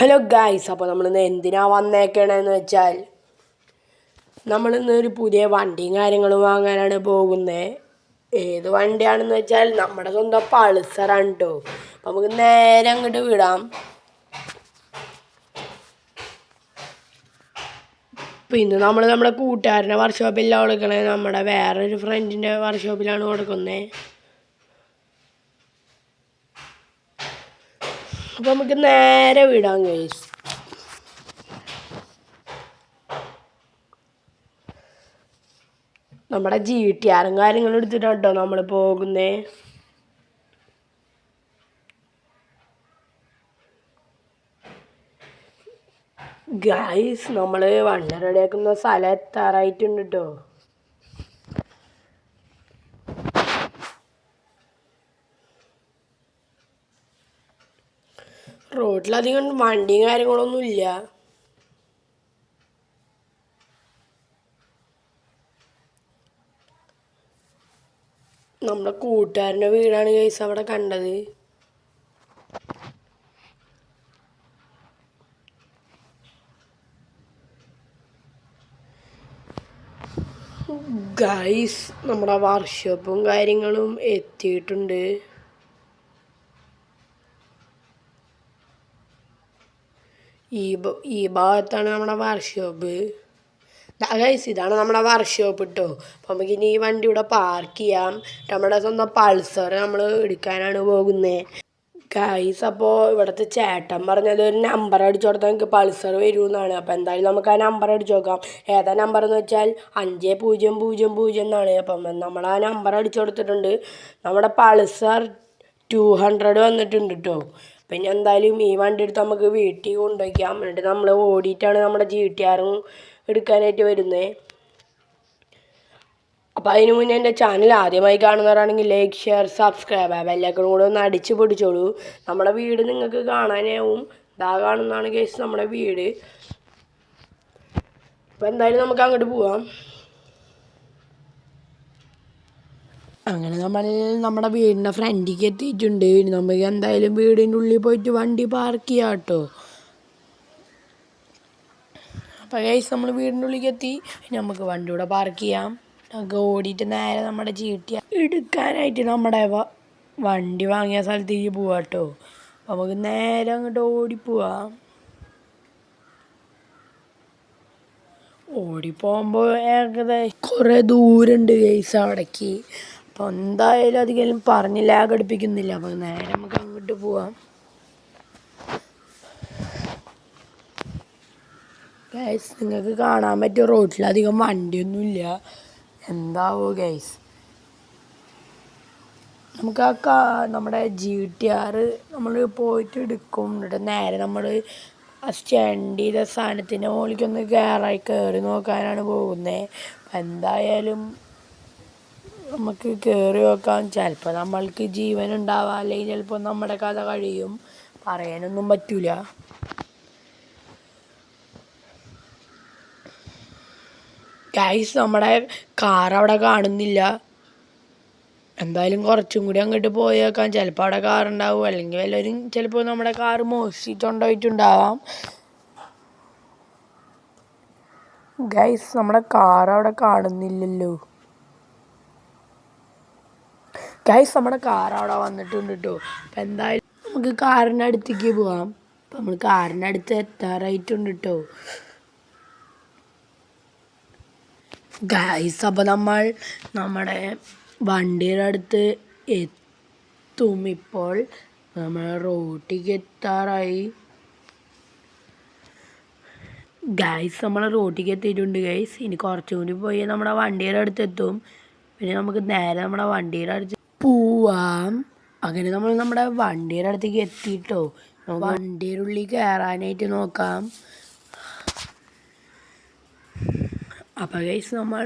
Hello guys അപ്പോൾ നമ്മളിന്ന് എന്തിനാ വന്നേക്കണേന്ന് വെച്ചാൽ നമ്മളിന്ന് ഒരു പുതിയ വണ്ടിയും കാര്യങ്ങളും വാങ്ങാനാണ് പോകുന്നത് ഏത് വണ്ടിയാണെന്ന് വെച്ചാൽ നമ്മുടെ സ്വന്തം പൾസറാണ് കേട്ടോ നമുക്ക് നേരെ അങ്ങോട്ട് വിടാം. പിന്നെ നമ്മൾ നമ്മുടെ കൂട്ടുകാരന്റെ വർക്ക്ഷോപ്പിലാണ് കൊടുക്കണേ നമ്മുടെ വേറൊരു ഫ്രണ്ടിന്റെ വർക്ക്ഷോപ്പിലാണ് കൊടുക്കുന്നത് അപ്പോൾ നമുക്ക് നേരെ വിടാം ഗൈസ് നമ്മുടെ ജി ടി ആറും കാര്യങ്ങളും എടുത്തിട്ടാണ് കേട്ടോ നമ്മൾ പോകുന്നേ. ഗൈസ് നമ്മൾ വണ്ടി റെഡിയാക്കുന്ന സ്ഥലം എത്താറായിട്ടുണ്ട് കേട്ടോ റോഡിലധികം വണ്ടിയും കാര്യങ്ങളൊന്നും ഇല്ല. നമ്മുടെ കൂട്ടുകാരന്റെ വീടാണ് കേസ് അവിടെ കണ്ടത്. ഗൈസ് നമ്മുടെ വർക്ക്ഷോപ്പും കാര്യങ്ങളും എത്തിയിട്ടുണ്ട്. ഈ ഈ ഭാഗത്താണ് നമ്മുടെ വർക്ക്ഷോപ്പ് ഗൈസ് ഇതാണ് നമ്മുടെ വർക്ക്ഷോപ്പ് കേട്ടോ നമുക്ക് ഇനി ഈ വണ്ടി ഇവിടെ പാർക്ക് ചെയ്യാം. നമ്മുടെ സ്വന്തം പൾസർ നമ്മൾ എടുക്കാനാണ് പോകുന്നത് ഗൈസ് അപ്പോൾ ഇവിടുത്തെ ചേട്ടൻ പറഞ്ഞത് ഒരു നമ്പർ അടിച്ചു കൊടുത്താൽ നമുക്ക് പൾസർ വരുമെന്നാണ്. അപ്പോൾ എന്തായാലും നമുക്ക് ആ നമ്പർ അടിച്ചു നോക്കാം. ഏതാ നമ്പർ എന്ന് വെച്ചാൽ അഞ്ച് പൂജ്യം പൂജ്യം പൂജ്യം എന്നാണ്. അപ്പം നമ്മൾ ആ നമ്പർ അടിച്ചു കൊടുത്തിട്ടുണ്ട്. നമ്മുടെ പൾസർ ടു ഹൺഡ്രഡ് വന്നിട്ടുണ്ട് കേട്ടോ പിന്നെ എന്തായാലും ഈ വണ്ടി എടുത്ത് നമുക്ക് വീട്ടിൽ കൊണ്ടുവയ്ക്കാം എന്നിട്ട് നമ്മൾ ഓടിയിട്ടാണ് നമ്മുടെ ജി ടി ആറും എടുക്കാനായിട്ട് വരുന്നത് അപ്പോൾ അതിന് മുന്നേ എന്റെ ചാനൽ ആദ്യമായി കാണുന്നവരാണെങ്കിൽ ലൈക്ക് ഷെയർ സബ്സ്ക്രൈബ് ആ ബെല്ലൈക്കൺ കൂടെ ഒന്ന് അടിച്ച് പിടിച്ചോളൂ. നമ്മുടെ വീട് നിങ്ങൾക്ക് കാണാനാവും. ഇതാ കാണുന്നതാണ് കേസ് നമ്മുടെ വീട്. അപ്പോൾ എന്തായാലും നമുക്ക് അങ്ങോട്ട് പോവാം. അങ്ങനെ നമ്മൾ നമ്മുടെ വീടിന്റെ ഫ്രണ്ടിലേക്ക് എത്തിയിട്ടുണ്ട്. ഇനി നമുക്ക് എന്തായാലും വീടിന്റെ ഉള്ളിൽ പോയിട്ട് വണ്ടി പാർക്ക് ചെയ്യാം കേട്ടോ അപ്പോൾ ഗൈസ് നമ്മൾ വീടിന്റെ ഉള്ളിലേക്ക് എത്തി. നമുക്ക് വണ്ടി ഇവിടെ പാർക്ക് ചെയ്യാം. നമുക്ക് ഓടിയിട്ട് നേരെ നമ്മുടെ ചീട്ടി എടുക്കാനായിട്ട് നമ്മുടെ വണ്ടി വാങ്ങിയ സ്ഥലത്തേക്ക് പോവാം കേട്ടോ നമുക്ക് നേരെ അങ്ങോട്ട് ഓടിപ്പോവാം ഓടിപ്പോകുമ്പോൾ ഏകദേശം കുറേ ദൂരമുണ്ട് ഗൈസ് അവിടേക്ക്. അപ്പോൾ എന്തായാലും അധികം പറഞ്ഞ് ലാഗ് അടുപ്പിക്കുന്നില്ല. അപ്പോൾ നേരെ നമുക്ക് അങ്ങോട്ട് പോവാം. ഗൈസ് നിങ്ങൾക്ക് കാണാൻ പറ്റിയ റോഡിലധികം വണ്ടിയൊന്നുമില്ല. എന്താവോ ഗൈസ് നമുക്ക് ആ കാ നമ്മുടെ ജി ടി ആർ നമ്മൾ പോയിട്ട് എടുക്കും. എന്നിട്ട് നേരെ നമ്മൾ ആ സ്റ്റാൻഡ് ചെയ്ത സാധനത്തിന്റെ മുകളിലേക്കൊന്ന് കയറായി കയറി നോക്കാനാണ് പോകുന്നത് എന്തായാലും നമുക്ക് കയറി നോക്കാം ചിലപ്പോൾ നമ്മൾക്ക് ജീവൻ ഉണ്ടാവാം. അല്ലെങ്കിൽ ചിലപ്പോൾ നമ്മുടെ കഥ കഴിയും. പറയാനൊന്നും പറ്റൂല. ഗൈസ് നമ്മുടെ കാർ അവിടെ കാണുന്നില്ല. എന്തായാലും കുറച്ചും കൂടി അങ്ങോട്ട് പോയേക്കാം ചിലപ്പോൾ അവിടെ കാർ ഉണ്ടാവും. അല്ലെങ്കിൽ എല്ലാവരും ചിലപ്പോൾ നമ്മുടെ കാർ മോഷ്ടിച്ചുകൊണ്ടുപോയിട്ടുണ്ടാവാം ഗൈസ് നമ്മുടെ കാർ അവിടെ കാണുന്നില്ലല്ലോ. ഗൈസ് നമ്മുടെ കാർ അവിടെ വന്നിട്ടുണ്ട് കേട്ടോ അപ്പം എന്തായാലും നമുക്ക് കാറിന്റെ അടുത്തേക്ക് പോവാം. അപ്പം നമ്മൾ കാറിന്റെ അടുത്ത് എത്താറായിട്ടുണ്ട് കേട്ടോ ഗൈസ് അപ്പോൾ നമ്മൾ നമ്മുടെ വണ്ടിയുടെ അടുത്ത് എത്തും ഇപ്പോൾ. നമ്മൾ റോട്ടിലേക്ക് എത്താറായി. ഗൈസ് നമ്മൾ റോട്ടിലേക്ക് എത്തിയിട്ടുണ്ട് ഗൈസ് ഇനി കുറച്ചും കൂടി പോയി നമ്മുടെ വണ്ടിയുടെ അടുത്ത് എത്തും. പിന്നെ നമുക്ക് നേരെ നമ്മുടെ വണ്ടിയുടെ അടുത്ത് പോവാം. അങ്ങനെ നമ്മൾ നമ്മുടെ വണ്ടിയുടെ അടുത്തേക്ക് എത്തിയിട്ടോ വണ്ടിയുടെ ഉള്ളിൽ കയറാനായിട്ട് നോക്കാം. അപ്പോൾ ഗൈസ് നമ്മൾ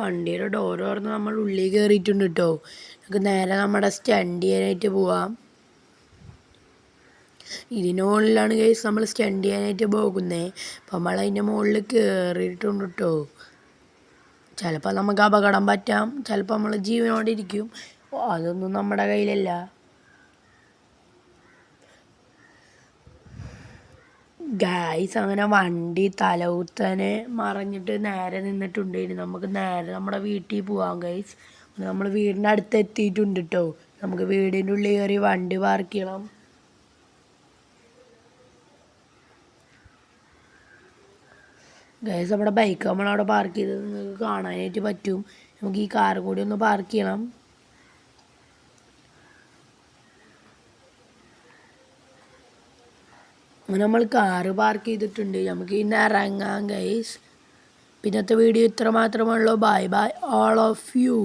വണ്ടിയുടെ ഡോർ തുറന്ന് നമ്മൾ ഉള്ളിൽ കയറിയിട്ടുണ്ട് കേട്ടോ നമുക്ക് നേരെ നമ്മുടെ സ്റ്റണ്ട് ചെയ്യാനായിട്ട് പോവാം. ഇതിന്റെ മുകളിലാണ് ഗൈസ് നമ്മൾ സ്റ്റണ്ട് ചെയ്യാനായിട്ട് പോകുന്നത് അപ്പോൾ നമ്മൾ അതിന്റെ മുകളിൽ കയറിയിട്ടുണ്ട് കേട്ടോ ചിലപ്പോൾ നമുക്ക് അപകടം പറ്റാം. ചിലപ്പോൾ നമ്മൾ ജീവനോടെ ഇരിക്കും. അതൊന്നും നമ്മുടെ കയ്യിലല്ല. ഗായ്സ് അങ്ങനെ വണ്ടി തലകുത്തനെ മറിഞ്ഞിട്ട് നേരെ നിന്നിട്ടുണ്ട് നമുക്ക് നേരെ നമ്മുടെ വീട്ടിൽ പോവാം ഗൈസ് നമ്മൾ വീടിന്റെ അടുത്ത് എത്തിയിട്ടുണ്ട് കേട്ടോ നമുക്ക് വീടിന്റെ ഉള്ളിൽ കയറി വണ്ടി പാർക്ക് ചെയ്യണം. ഗൈസ് നമ്മുടെ ബൈക്ക് നമ്മളവിടെ പാർക്ക് ചെയ്തത് നിങ്ങൾക്ക് കാണാനായിട്ട് പറ്റും. നമുക്ക് ഈ കാർ കൂടി ഒന്ന് പാർക്ക് ചെയ്യണം. നമ്മൾ കാറ് പാർക്ക് ചെയ്തിട്ടുണ്ട്. നമുക്ക് ഇന്ന് ഇറങ്ങാം ഗൈസ് പിന്നത്തെ വീഡിയോ ഇത്ര മാത്രമേ ഉള്ളൂ. Bye bye all of you